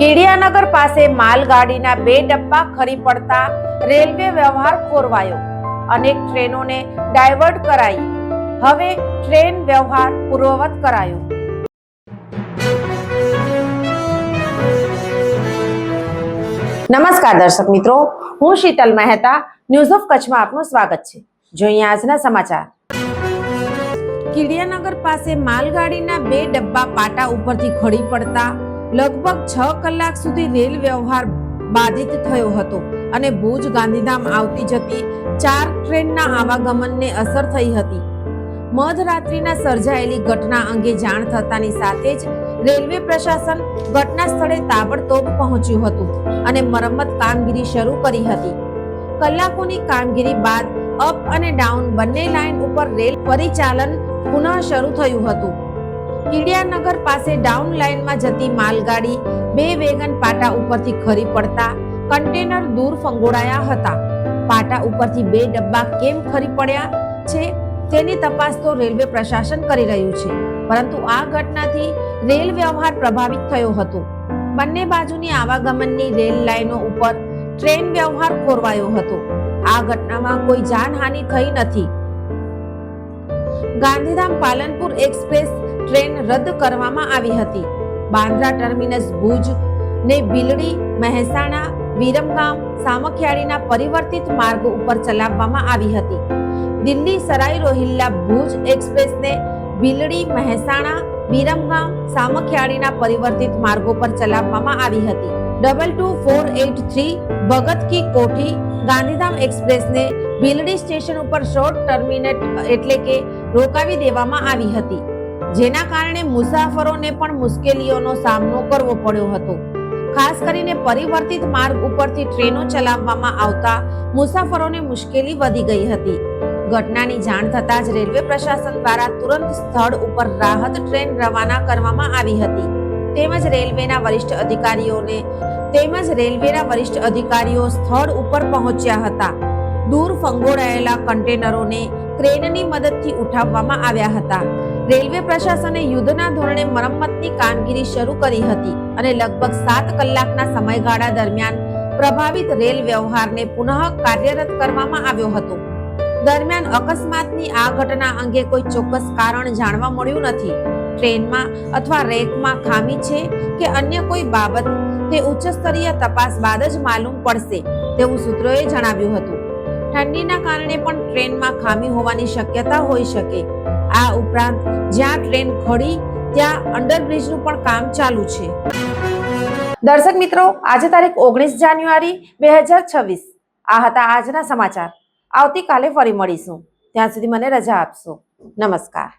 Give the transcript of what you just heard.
કીડિયાનગર પાસે માલગાડીના બે ડબ્બા ખરી પડતા રેલવે વ્યવહાર ખોરવાયો અનેક ટ્રેનોને ડાયવર્ટ કરાઈ. હવે ટ્રેન વ્યવહાર પૂર્વવત કરાયો. નમસ્કાર દર્શક મિત્રો, હું શીતલ મહેતા ન્યૂઝ ઓફ કચ્છમાં આપનું સ્વાગત છે. જોઈએ આજના સમાચાર. કીડિયાનગર પાસે માલગાડીના બે ડબ્બા પાટા ઉપરથી ખડી પડતા લગભગ છ કલાક સુધી રેલ વ્યવહાર બાધિત થયો હતો અને ભુજ ગાંધીધામ આવતી જતી ચાર ટ્રેનના આવાગમનને અસર થઈ હતી. મધરાત્રિના સર્જાયેલી ઘટના અંગે જાણ થતાની સાથે જ રેલવે પ્રશાસન ઘટના સ્થળે તાબડતોબ પહોંચ્યું હતું અને મરમ્મત કામગીરી શરૂ કરી હતી. કલાકોની કામગીરી બાદ અપ અને ડાઉન બંને લાઇન ઉપર રેલ પરિચાલન પુનઃ શરૂ થયું હતું. કીડિયાનગર પાસે ડાઉન લાઇનમાં જતી માલગાડી બે વેગન પાટા ઉપરથી ખરી પડતા કન્ટેનર દૂર ફંગોળાયા હતા. પાટા ઉપરથી બે ડબ્બા કેમ ખરી પડ્યા છે તેની તપાસ તો રેલવે પ્રશાસન કરી રહ્યું છે. પરંતુ આ ઘટનાથી રેલ વ્યવહાર પ્રભાવિત થયો હતો. બંને બાજુની આવાગમનની રેલ લાઇનો ઉપર ટ્રેન વ્યવહાર ખોરવાયો હતો. આ ઘટનામાં કોઈ જાનહાનિ થઈ નથી. ગાંધીધામ પાલનપુર એક્સપ્રેસ ટ્રેન રદ કરવામાં આવી હતી. બાંદ્રા ટર્મિનસ ભુજ ને ભીલડી, મહેસાણા, વિરમગામ, સામખિયાળીના પરિવર્તિત માર્ગ ઉપર ચલાવવામાં આવી હતી. દિલ્હી સરાઈ રોહિલ્લા ભુજ એક્સપ્રેસને ભીલડી, મહેસાણા, વિરમગામ, સામખિયાળીના પરિવર્તિત માર્ગો પર ચલાવવામાં આવી હતી. Double two four eight three Bhagat ki Kothi Gandhidham એક્સપ્રેસને Bhildi station ઉપર શોર્ટ ટર્મિનેટ એટલે કે રોકાવી દેવામાં આવી હતી. જેના કારણે મુસાફરોને પણ મુશ્કેલીઓનો સામનો કરવો પડ્યો હતો. ખાસ કરીને પરિવર્તિત માર્ગ ઉપરથી ટ્રેનો ચલાવવામાં આવતા મુસાફરોને મુશ્કેલી વધી ગઈ હતી. ઘટનાની જાણ થતાં જ રેલવે પ્રશાસન દ્વારા તુરંત સ્થળ ઉપર રાહત ટ્રેન રવાના કરવામાં આવી હતી. તેમજ રેલવેના વરિષ્ઠ અધિકારીઓને તેમજ રેલવેના વરિષ્ઠ અધિકારીઓ સ્થળ ઉપર પહોંચ્યા હતા. દૂર ફંગોળાયેલા કન્ટેનરોને ક્રેનની મદદથી ઉઠાવવામાં આવ્યા હતા. રેલવે પ્રશાસને યુદ્ધના ધોરણે મરમ્મતની કામગીરી શરૂ કરી હતી અને લગભગ સાત કલાકના સમયગાળા દરમિયાન પ્રભાવિત રેલ વ્યવહારને પુનઃ કાર્યરત કરવામાં આવ્યો હતો. દરમિયાન અકસ્માતની આ ઘટના અંગે કોઈ ચોક્કસ કારણ જાણવા મળ્યું નથી. ટ્રેનમાં અથવા રેકમાં ખામી છે કે અન્ય કોઈ બાબત? તે ઉચ્ચ સ્તરીય તપાસ બાદ જ માલુમ પડશે, તેવું સૂત્રોએ જણાવ્યું હતું. ઠંડીના કારણે પણ ટ્રેનમાં ખામી હોવાની શક્યતા હોઈ શકે. આ ઉપરાંત જ્યાં ટ્રેન ખડી, ત્યાં અંડરબ્રિજનું પણ કામ ચાલુ છે. દર્શક મિત્રો, આજે તારીખ ઓગણીસ જાન્યુઆરી બે હજાર છવ્વીસ. આ હતા આજના સમાચાર. આવતીકાલે ફરી મળીશું. ત્યાં સુધી મને રજા આપશો. નમસ્કાર.